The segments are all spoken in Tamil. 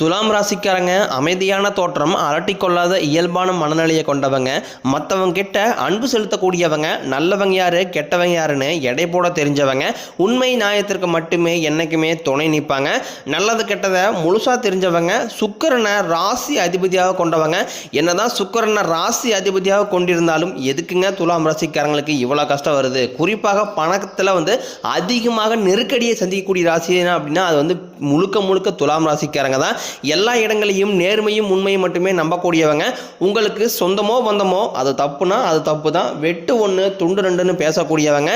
துலாம் ராசிக்காரங்க அமைதியான தோற்றம் அலட்டிக்கொள்ளாத இயல்பான மனநிலையை கொண்டவங்க. மற்றவங்க கிட்ட அன்பு செலுத்தக்கூடியவங்க நல்லவங்க யாரு கெட்டவங்க யாருன்னு எடை போட தெரிஞ்சவங்க. உண்மை நியாயத்திற்கு மட்டுமே என்னைக்குமே துணை நிற்பாங்க. நல்லது கெட்டதை முழுசாக தெரிஞ்சவங்க சுக்கரனை ராசி அதிபதியாக கொண்டவங்க. என்னதான் சுக்கரனை ராசி அதிபதியாக கொண்டிருந்தாலும் எதுக்குங்க துலாம் ராசிக்காரங்களுக்கு இவ்வளோ கஷ்டம் வருது? குறிப்பாக பணத்தில் வந்து அதிகமாக நெருக்கடியை சந்திக்கக்கூடிய ராசி என்ன அப்படின்னா அது வந்து முழுக்க முழுக்க துலாம் ராசிக்காரங்க தான். எல்லா இடங்களையும் நேர்மையும் உண்மையும் மட்டுமே நம்பக்கூடியவங்க. உங்களுக்கு சொந்தமோ பந்தமோ அது தப்புனா அது தப்பு தான் வெட்டு ஒன்று துண்டு ரெண்டுன்னு பேசக்கூடியவங்க.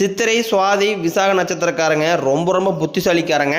சித்திரை சுவாதி விசாக நட்சத்திரக்காரங்க ரொம்ப ரொம்ப புத்திசாலிக்காரங்க.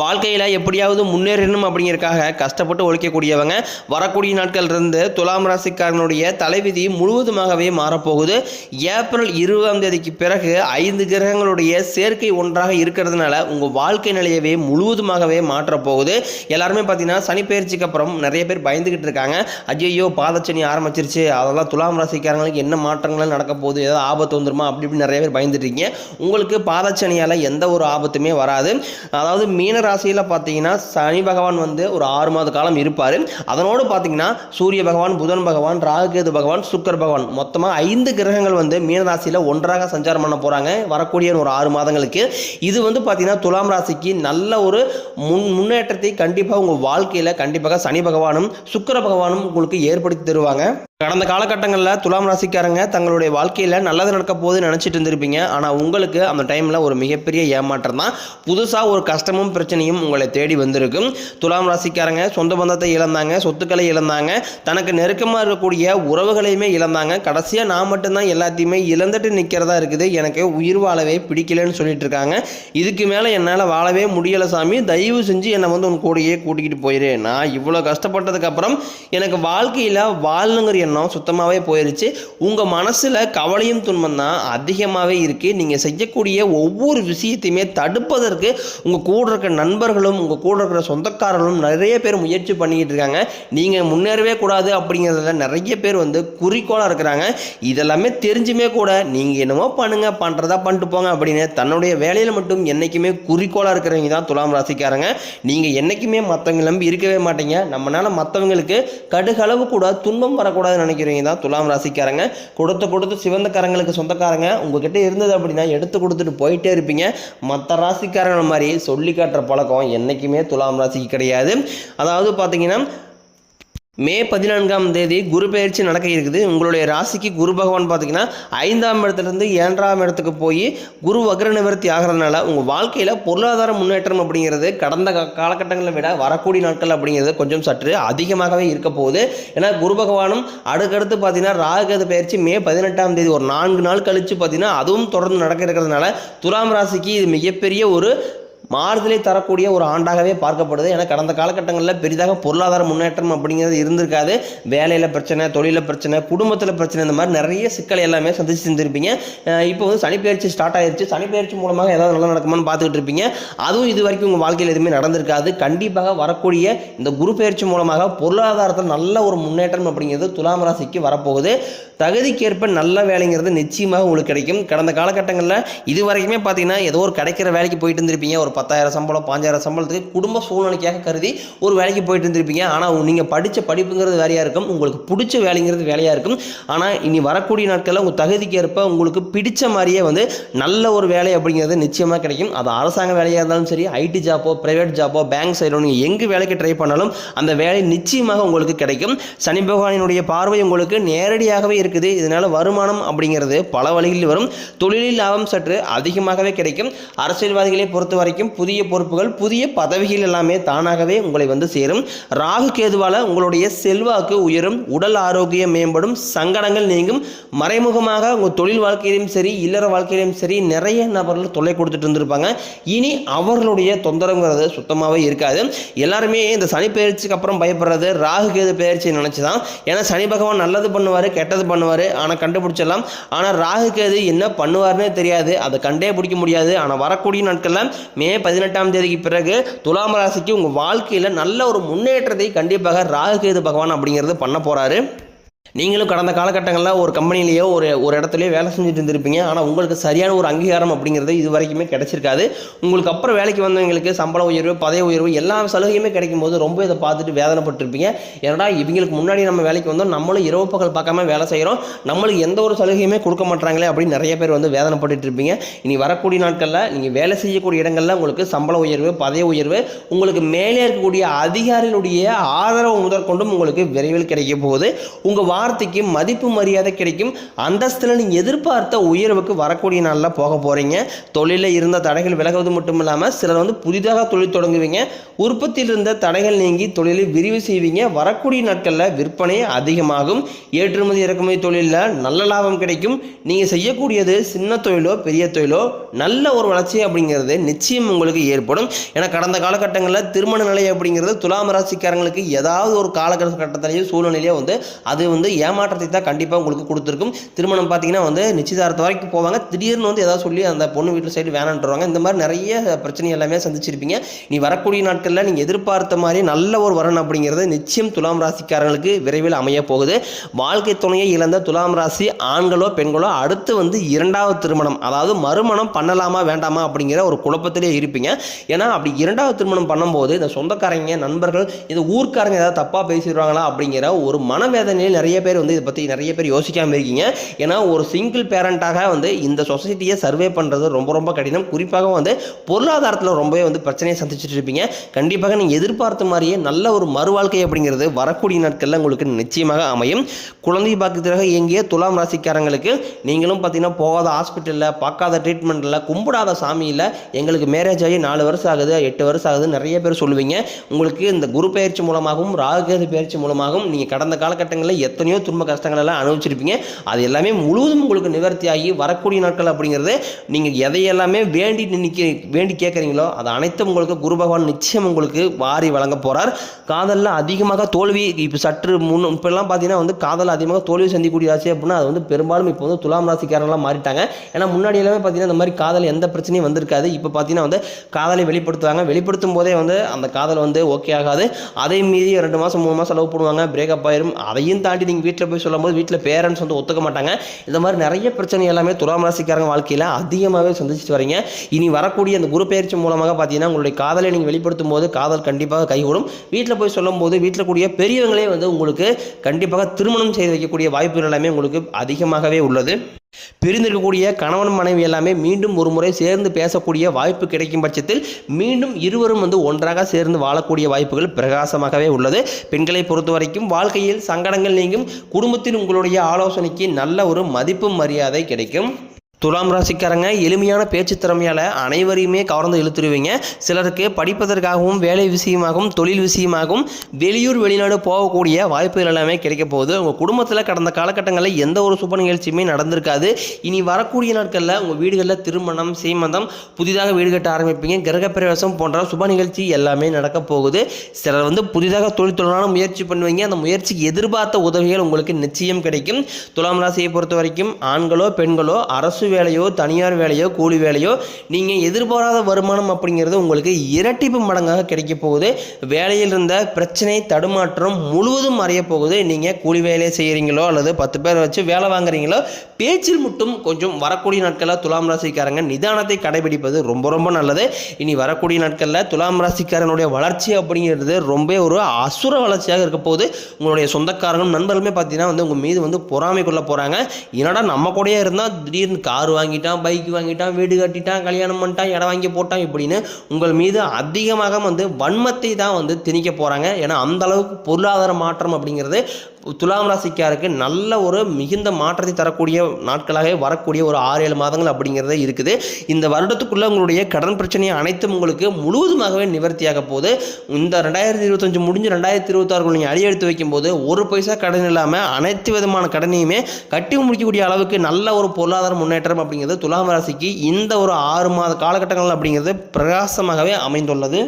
வாழ்க்கையில் எப்படியாவது முன்னேறணும் அப்படிங்கிறதுக்காக கஷ்டப்பட்டு ஒழிக்கக்கூடியவங்க வரக்கூடிய நாட்கள் இருந்து துலாம் ராசிக்காரனுடைய தலைவிதி முழுவதுமாகவே மாறப்போகுது. ஏப்ரல் இருபதாம் தேதிக்கு பிறகு ஐந்து கிரகங்களுடைய சேர்க்கை ஒன்றாக இருக்கிறதுனால உங்கள் வாழ்க்கை நிலையவே முழுவதுமாகவே மாற்றப் போகுது எல்லாருமே பார்த்தீங்கன்னா சனிப்பெயர்ச்சிக்கு அப்புறம் நிறைய பேர் பயந்துக்கிட்டு இருக்காங்க. ஐயோ பாதச்சனி ஆரம்பிச்சிருச்சு. அதெல்லாம் துலாம் ராசிக்காரங்களுக்கு என்ன மாற்றங்கள் நடக்க போகுது? ஏதாவது ஆபத்து வந்துருமா? அப்படி இப்படி நிறைய பேர் பயந்துட்டு இருக்கீங்க. உங்களுக்கு பாதச்சனியால் எந்த ஒரு ஆபத்துமே வராது. அதாவது மீன ராசியில் பார்த்தீங்கன்னா சனி பகவான் வந்து ஒரு ஆறு மாத காலம் இருப்பார். அதனோடு பார்த்தீங்கன்னா சூரிய பகவான் புதன் பகவான் ராகுகேது பகவான் சுக்கர் பகவான். மொத்தமாக ஐந்து கிரகங்கள் வந்து மீன ராசியில் ஒன்றாக சஞ்சாரம் பண்ண போகிறாங்க வரக்கூடிய ஒரு ஆறு மாதங்களுக்கு. இது வந்து பார்த்தீங்கன்னா துலாம் ராசிக்கு நல்ல ஒரு முன் முன்னேற்றத்தை கண்டிப்பாக உங்கள் வாழ்க்கையில் கண்டிப்பாக சனி பகவானும் சுக்கர பகவானும் உங்களுக்கு ஏற்படுத்தி தருவாங்க. கடந்த காலகட்டங்களில் துலாம் ராசிக்காரங்க தங்களுடைய வாழ்க்கையில் நல்லது நடக்க போகுதுன்னு நினச்சிட்டு இருந்திருப்பீங்க. ஆனால் உங்களுக்கு அந்த டைமில் ஒரு மிகப்பெரிய ஏமாற்றம் தான். புதுசாக ஒரு கஷ்டமும் பிரச்சனையும் உங்களை தேடி வந்திருக்கும். துலாம் ராசிக்காரங்க சொந்த பந்தத்தை இழந்தாங்க சொத்துக்களை இழந்தாங்க தனக்கு நெருக்கமாக இருக்கக்கூடிய உறவுகளையுமே இழந்தாங்க. கடைசியாக நான் மட்டும்தான் எல்லாத்தையுமே இழந்துட்டு நிற்கிறதா இருக்குது. எனக்கு உயிர் வாழவே பிடிக்கலன்னு சொல்லிட்டு இருக்காங்க. இதுக்கு மேலே என்னால் வாழவே முடியலை சாமி. தயவு செஞ்சு என்னை வந்து உன் கூடயே கூட்டிக்கிட்டு போயிரு. நான் இவ்வளோ கஷ்டப்பட்டதுக்கப்புறம் எனக்கு வாழ்க்கையில் வாழணுங்கிற எண்ணம் சுத்தமாகவே போயிருச்சு. உங்கள் மனசில் கவலையும் துன்பம் தான் அதிகமாகவே இருக்குது நீங்கள் செய்யக்கூடிய ஒவ்வொரு விஷயத்தையுமே தடுப்பதற்கு உங்கள் கூட இருக்கிற நண்பர்களும் உங்கள் கூட இருக்கிற சொந்தக்காரர்களும் நிறைய பேர் முயற்சி பண்ணிக்கிட்டு இருக்காங்க. நீங்கள் முன்னேறவே கூடாது அப்படிங்கிறதுல நிறைய பேர் வந்து குறிக்கோளாக இருக்கிறாங்க. இதெல்லாமே தெரிஞ்சுமே கூட நீங்கள் என்னமோ பண்ணுங்க பண்ணுறதா பண்ணிட்டு போங்க அப்படின்னு தன்னுடைய வேலையில் மட்டும் என்றைக்குமே குறிக்கோளாக இருக்கிறவங்க தான் துலாம் ராசிக்காரங்க. நீங்கள் என்றைக்குமே மற்றவங்க நம்பி இருக்கவே மாட்டீங்க. நம்மளால் மற்றவங்களுக்கு கடுகளவு கூட துன்பம் வரக்கூடாது நினைக்கிறீங்க? நினைக்கிறவங்க தான் துலாம் ராசிக்காரங்க. கொடுத்து கொடுத்து சிவந்த கரங்களுக்கு சொந்தக்காரங்க. உங்ககிட்ட இருந்தது அப்படின்னா எடுத்து கொடுத்துட்டு போயிட்டே இருப்பீங்க. மற்ற ராசிக்காரங்க மாதிரி சொல்லி காட்டுற பழக்கம் என்றைக்குமே துலாம் ராசிக்கு கிடையாது. அதாவது பார்த்தீங்கன்னா மே பதினான்காம் தேதி குரு பயிற்சி நடக்க இருக்குது. உங்களுடைய ராசிக்கு குரு பகவான் பார்த்தீங்கன்னா ஐந்தாம் இடத்துலேருந்து ஏழாம் இடத்துக்கு போய் குரு வக்ர நிவர்த்தி ஆகிறதுனால உங்கள் வாழ்க்கையில் பொருளாதார முன்னேற்றம் அப்படிங்கிறது கடந்த காலகட்டங்களை விட வரக்கூடிய நாட்கள் அப்படிங்கிறது கொஞ்சம் சற்று அதிகமாகவே இருக்க போகுது. ஏன்னா குரு பகவானும் அடுக்கடுத்து பார்த்தீங்கன்னா ராகுகேது பயிற்சி மே பதினெட்டாம் தேதி ஒரு நான்கு நாள் கழித்து பார்த்தீங்கன்னா அதுவும் தொடர்ந்து நடக்க இருக்கிறதுனால துலாம் ராசிக்கு இது மிகப்பெரிய ஒரு மாறுதலை தரக்கூடிய ஒரு ஆண்டாகவே பார்க்கப்படுது. ஏன்னா கடந்த காலகட்டங்களில் பெரிதாக பொருளாதார முன்னேற்றம் அப்படிங்கிறது இருந்திருக்காது. வேலையில் பிரச்சனை தொழிலில் பிரச்சனை குடும்பத்தில் பிரச்சனை இந்த மாதிரி நிறைய சிக்கலை எல்லாமே சந்திச்சு இருந்திருப்பீங்க இப்போ வந்து சனிப்பெயர்ச்சி ஸ்டார்ட் ஆயிருச்சு. சனிப்பெயர்ச்சி மூலமாக ஏதாவது நல்லா நடக்குமான்னு பார்த்துக்கிட்டு இருப்பீங்க. அதுவும் இது வரைக்கும் உங்கள் வாழ்க்கையில் எதுவுமே நடந்திருக்காது. கண்டிப்பாக வரக்கூடிய இந்த குரு பயிற்சி மூலமாக பொருளாதாரத்தில் நல்ல ஒரு முன்னேற்றம் அப்படிங்கிறது துலாம் ராசிக்கு வரப்போகுது. தகுதிக்கேற்ப நல்ல வேலைங்கிறது நிச்சயமாக உங்களுக்கு கிடைக்கும். கடந்த காலகட்டங்களில் இது வரைக்குமே பார்த்தீங்கன்னா ஏதோ ஒரு கிடைக்கிற வேலைக்கு போயிட்டு இருந்திருப்பீங்க. ஒரு பத்தாயிரம் சம்பளம் பாஞ்சாயிரம் சம்பளத்துக்கு குடும்ப சூழ்நிலைக்காக கருதி ஒரு வேலைக்கு போயிட்டு இருந்திருப்பீங்க. ஆனால் நீங்கள் படித்த படிப்புங்கிறது வேலையாக இருக்கும். உங்களுக்கு பிடிச்ச வேலைங்கிறது வேலையாக இருக்கும். ஆனால் இனி வரக்கூடிய நாட்களில் உங்கள் தகுதிக்கு ஏற்ப உங்களுக்கு பிடிச்ச மாதிரியே வந்து நல்ல ஒரு வேலை அப்படிங்கிறது நிச்சயமாக கிடைக்கும். அது அரசாங்க வேலையாக இருந்தாலும் சரி ஐடி ஜாப்போ ப்ரைவேட் ஜாப்போ பேங்க் சைடோ நீங்கள் எங்கே வேலைக்கு ட்ரை பண்ணாலும் அந்த வேலை நிச்சயமாக உங்களுக்கு கிடைக்கும். சனி பகவானினுடைய பார்வை உங்களுக்கு நேரடியாகவே இருக்குது. இதனால் வருமானம் அப்படிங்கிறது பல வழிகளில் வரும். தொழிலில் லாபம் சற்று அதிகமாகவே கிடைக்கும். அரசியல்வாதிகளை பொறுத்த வரைக்கும் வரைக்கும் புதிய பொறுப்புகள் புதிய பதவிகள் எல்லாமே தானாகவே உங்களை வந்து சேரும். ராகு கேதுவால உங்களுடைய செல்வாக்கு உயரும் உடல் ஆரோக்கியம் மேம்படும் சங்கடங்கள் நீங்கும். மறைமுகமாக உங்கள் தொழில் வாழ்க்கையிலும் சரி இல்லற வாழ்க்கையிலும் சரி நிறைய நபர்கள் தொல்லை கொடுத்துட்டு இருந்திருப்பாங்க. இனி அவர்களுடைய தொந்தரவுங்கிறது சுத்தமாகவே இருக்காது. எல்லாருமே இந்த சனி பயிற்சிக்கு அப்புறம் பயப்படுறது ராகு கேது பயிற்சியை நினச்சி தான் ஏன்னா சனி பகவான் நல்லது பண்ணுவார் கெட்டது பண்ணுவார். ஆனால் கண்டுபிடிச்சிடலாம். ஆனால் ராகு கேது என்ன பண்ணுவார்னே தெரியாது. அதை கண்டே பிடிக்க முடியாது. ஆனால் வரக்கூடிய நாட்களில் மே பதினெட்டாம் தேதிக்கு பிறகு துலாம் ராசிக்கு உங்கள் வாழ்க்கையில் நல்ல ஒரு முன்னேற்றத்தை கண்டிப்பாக ராகு கேது பகவான் அப்படிங்கிறது பண்ண போகிறாரு நீங்களும் கடந்த காலகட்டங்களில் ஒரு கம்பெனிலேயோ ஒரு ஒரு இடத்துலையோ வேலை செஞ்சுட்டு இருந்திருப்பீங்க. ஆனால் உங்களுக்கு சரியான ஒரு அங்கீகாரம் அப்படிங்கிறது இது வரைக்குமே கிடைச்சிருக்காது. உங்களுக்கு அப்புறம் வேலைக்கு வந்தவங்களுக்கு சம்பள உயர்வு பதவி உயர்வு எல்லா சலுகையுமே கிடைக்கும் போது ரொம்ப இதை பார்த்துட்டு வேதனைப்பட்டிருப்பீங்க. ஏன்னா இவங்களுக்கு முன்னாடி நம்ம வேலைக்கு வந்தோம். நம்மளும் இரவு பகல் பார்க்காம வேலை செய்கிறோம் நம்மளுக்கு எந்த ஒரு சலுகையுமே கொடுக்க மாட்டாங்களே அப்படின்னு நிறைய பேர் வந்து வேதனைப்பட்டு இருப்பீங்க இனி வரக்கூடிய நாட்களில் நீங்கள் வேலை செய்யக்கூடிய இடங்களில் உங்களுக்கு சம்பள உயர்வு பதவி உயர்வு உங்களுக்கு மேலே இருக்கக்கூடிய அதிகாரிகளுடைய ஆதரவு முதற்கொண்டும் உங்களுக்கு விரைவில் கிடைக்க போகுது. உங்கள் வார்த்தைக்கு மதிப்பு மரியாதை கிடைக்கும். அந்தஸ்தில் நீங்கள் எதிர்பார்த்த உயர்வுக்கு வரக்கூடிய நாளில் போக போகிறீங்க தொழிலில் இருந்த தடைகள் விலகுவது மட்டும் இல்லாமல் சிலர் வந்து புதிதாக தொழில் தொடங்குவீங்க. உற்பத்தியில் இருந்த தடைகள் நீங்கி தொழிலை விரிவு செய்வீங்க. வரக்கூடிய நாட்களில் விற்பனை அதிகமாகும். ஏற்றுமதி இறக்குமதி தொழிலில் நல்ல லாபம் கிடைக்கும். நீங்கள் செய்யக்கூடியது சின்ன தொழிலோ பெரிய தொழிலோ நல்ல ஒரு வளர்ச்சி அப்படிங்கிறது நிச்சயம் உங்களுக்கு ஏற்படும். ஏன்னா கடந்த காலகட்டங்களில் திருமண நிலை அப்படிங்கிறது துலாம் ராசிக்காரங்களுக்கு ஏதாவது ஒரு காலகட்டத்திலேயோ சூழ்நிலையோ வந்து அது வந்து ஏமாற்றத்தை தான் கண்டிப்பாக உங்களுக்கு கொடுத்துருக்கும். திருமணம் பார்த்தீங்கன்னா வந்து நிச்சயதார்த்தம் வரைக்கும் போவாங்க. திடீர்னு வந்து ஏதாவது சொல்லி அந்த பொண்ணு வீட்டில் சைடு வேணான்றவாங்க. இந்த மாதிரி நிறைய பிரச்சனை எல்லாமே சந்திச்சிருப்பீங்க. நீ வரக்கூடிய நாட்களில் நீங்கள் எதிர்பார்த்த மாதிரி நல்ல ஒரு வரன் அப்படிங்கிறது நிச்சயம் துலாம் ராசிக்காரங்களுக்கு விரைவில் அமைய போகுது. வாழ்க்கை துணையை இழந்த துலாம் ராசி ஆண்களோ பெண்களோ அடுத்து வந்து இரண்டாவது திருமணம் அதாவது மறுமணம் பண்ணலாமா வேண்டாமா அப்படிங்கிற ஒரு குழப்பத்திலே இருப்பீங்க. ஏன்னா அப்படி இரண்டாவது திருமணம் பண்ணும்போது இந்த சொந்தக்காரங்க நண்பர்கள் இந்த ஊர்க்காரங்க ஏதாவது தப்பாக பேசிடுவாங்களா அப்படிங்கிற ஒரு மனவேதனையில் நிறைய பேர் வந்து இதை பற்றி நிறைய பேர் யோசிக்காமல் இருக்கீங்க. ஏன்னா ஒரு சிங்கிள் பேரண்ட்டாக வந்து இந்த சொசைட்டியை சர்வே பண்ணுறது ரொம்ப ரொம்ப கடினம். குறிப்பாக வந்து பொருளாதாரத்தில் ரொம்பவே வந்து பிரச்சனையை சந்திச்சுட்டு இருப்பீங்க. கண்டிப்பாக நீங்கள் எதிர்பார்த்த மாதிரியே நல்ல ஒரு மறுவாழ்க்கை அப்படிங்கிறது வரக்கூடிய நாட்களில் உங்களுக்கு நிச்சயமாக அமையும். குழந்தை பாக்கியத்திற்காக இயங்கிய துலாம் ராசிக்காரங்களுக்கு நீங்களும் பார்த்தீங்கன்னா போகாத ஹாஸ்பிட்டலில் பார்க்காத ட்ரீட்மெண்ட்டில் கும்பிடாத சாமியில் எங்களுக்கு மேரேஜ் ஆகி நாலு வருஷம் ஆகுது எட்டு வருஷம் ஆகுது நிறைய பேர் சொல்லுவீங்க. உங்களுக்கு இந்த குரு பயிற்சி மூலமாகவும் ராகுகேது பயிற்சி மூலமாகவும் நீங்கள் கடந்த காலகட்டங்களில் எத்தனை எத்தனையோ துன்ப கஷ்டங்கள் எல்லாம் அனுபவிச்சிருப்பீங்க. அது எல்லாமே முழுவதும் உங்களுக்கு நிவர்த்தி ஆகி வரக்கூடிய நாட்கள் அப்படிங்கிறது நீங்கள் எதையெல்லாமே வேண்டி நினைக்க வேண்டி கேட்குறீங்களோ அது அனைத்தும் உங்களுக்கு குரு பகவான் நிச்சயம் உங்களுக்கு வாரி வழங்க போகிறார் காதலில் அதிகமாக தோல்வி இப்போ சற்று முன் இப்போல்லாம் பார்த்தீங்கன்னா வந்து காதலில் அதிகமாக தோல்வி சந்திக்கூடிய ராசி அப்படின்னா அது வந்து பெரும்பாலும் இப்போ வந்து துலாம் ராசிக்காரங்களாம் மாறிட்டாங்க. ஏன்னா முன்னாடி எல்லாமே பார்த்தீங்கன்னா இந்த மாதிரி காதல் எந்த பிரச்சனையும் வந்திருக்காது. இப்போ பார்த்தீங்கன்னா வந்து காதலை வெளிப்படுத்துவாங்க. வெளிப்படுத்தும் போதே வந்து அந்த காதல் வந்து ஓகே ஆகாது. அதை மீறி ரெண்டு மாதம் மூணு மாதம் லவ் பண்ணுவாங்க பிரேக்கப் ஆயிரும். அதையும் தாண்டி நீங்கள் வீட்டில் போய் சொல்லும்போது வீட்டில் பேரண்ட்ஸ் வந்து ஒத்துக்க மாட்டாங்க. இந்த மாதிரி நிறைய பிரச்சனை எல்லாமே துலாம் ராசிக்காரங்க வாழ்க்கையில் அதிகமாகவே சந்திச்சுட்டு வரீங்க. இனி வரக்கூடிய அந்த குரு பயிற்சி மூலமாக பார்த்தீங்கன்னா உங்களுடைய காதலை நீங்கள் வெளிப்படுத்தும் போது காதல் கண்டிப்பாக கைகூடும். வீட்டில் போய் சொல்லும்போது வீட்டில் கூடிய பெரியவங்களே வந்து உங்களுக்கு கண்டிப்பாக திருமணம் செய்து வைக்கக்கூடிய வாய்ப்புகள் எல்லாமே உங்களுக்கு அதிகமாகவே உள்ளது. பிரிந்திருக்கக்கூடிய கணவன் மனைவி எல்லாமே மீண்டும் ஒரு முறை சேர்ந்து பேசக்கூடிய வாய்ப்பு கிடைக்கும் பட்சத்தில் மீண்டும் இருவரும் வந்து ஒன்றாக சேர்ந்து வாழக்கூடிய வாய்ப்புகள் பிரகாசமாகவே உள்ளது. பெண்களை பொறுத்த வரைக்கும் வாழ்க்கையில் சங்கடங்கள் நீங்கும். குடும்பத்தில் உங்களுடைய ஆலோசனைக்கு நல்ல ஒரு மதிப்பு மரியாதை கிடைக்கும். துலாம் ராசிக்காரங்க எளிமையான பேச்சு திறமையால் அனைவரையுமே கவர்ந்து இழுத்துருவீங்க. சிலருக்கு படிப்பதற்காகவும் வேலை விஷயமாகவும் தொழில் விஷயமாகவும் வெளியூர் வெளிநாடு போகக்கூடிய வாய்ப்புகள் எல்லாமே கிடைக்க போகுது. உங்கள் குடும்பத்தில் கடந்த காலகட்டங்களில் எந்த ஒரு சுப நிகழ்ச்சியுமே நடந்திருக்காது. இனி வரக்கூடிய நாட்களில் உங்கள் வீடுகளில் திருமணம் சீமந்தம் புதிதாக வீடு கட்ட ஆரம்பிப்பீங்க. கிரகப்பிரவேசம் போன்ற சுப நிகழ்ச்சி எல்லாமே நடக்க போகுது. சிலர் வந்து புதிதாக தொழில் தொழிலான முயற்சி பண்ணுவீங்க. அந்த முயற்சிக்கு எதிர்பார்த்த உதவிகள் உங்களுக்கு நிச்சயம் கிடைக்கும். துலாம் ராசியை பொறுத்த வரைக்கும் ஆண்களோ பெண்களோ அரசு வேலையோ தனியார் வேலையோ கூலி வேலையோ நீங்கள் எதிர்பாராத வருமானம் அப்படிங்கிறது உங்களுக்கு இரட்டிப்பு மடங்காக கிடைக்க போகுது. வேலையில் இருந்த பிரச்சனை தடுமாற்றம் முழுவதும் மறைய போகுது. நீங்கள் கூலி வேலையை செய்கிறீங்களோ அல்லது பத்து பேர் வச்சு வேலை வாங்குறீங்களோ பேச்சில் மட்டும் கொஞ்சம் வரக்கூடிய நாட்களில் துலாம் ராசிக்காரங்க நிதானத்தை கடைபிடிப்பது ரொம்ப ரொம்ப நல்லது. இனி வரக்கூடிய நாட்களில் துலாம் ராசிக்காரனுடைய வளர்ச்சி அப்படிங்கிறது ரொம்ப ஒரு அசுர வளர்ச்சியாக இருக்க போகுது. உங்களுடைய சொந்தக்காரங்களும் நண்பர்களுமே பார்த்தீங்கன்னா வந்து உங்கள் மீது வந்து பொறாமை கொள்ள போகிறாங்க என்னடா நம்ம கூடயே இருந்தால் திடீர்னு கார் வாங்கிட்டான் பைக் வாங்கிட்டான் வீடு கட்டிட்டான் கல்யாணம் பண்ணிட்டான் இடம் வாங்கி போட்டான் இப்படின்னு உங்கள் மீது அதிகமாக வந்து வன்மத்தை தான் வந்து திணிக்க போகிறாங்க ஏன்னா அந்த அளவுக்கு பொருளாதார மாற்றம் அப்படிங்கிறது துலாம் ராசிக்காருக்கு நல்ல ஒரு மிகுந்த மாற்றத்தை தரக்கூடிய நாட்களாகவே வரக்கூடிய ஒரு ஆறு ஏழு மாதங்கள் அப்படிங்கிறதே இருக்குது. இந்த வருடத்துக்குள்ளே உங்களுடைய கடன் பிரச்சனையை அனைத்தும் உங்களுக்கு முழுவதுமாகவே நிவர்த்தியாக போகுது. இந்த ரெண்டாயிரத்தி இருபத்தஞ்சு முடிஞ்சு ரெண்டாயிரத்தி இருபத்தாறு நீங்கள் அடியெடுத்து வைக்கும்போது ஒரு பைசா கடன் இல்லாமல் அனைத்து விதமான கடனையுமே கட்டி முடிக்கக்கூடிய அளவுக்கு நல்ல ஒரு பொருளாதார முன்னேற்றம் முன்னேற்றம் அப்படிங்கிறது துலாம் ராசிக்கு இந்த ஒரு ஆறு மாத காலகட்டங்கள் அப்படிங்கிறது பிரகாசமாகவே அமைந்துள்ளது.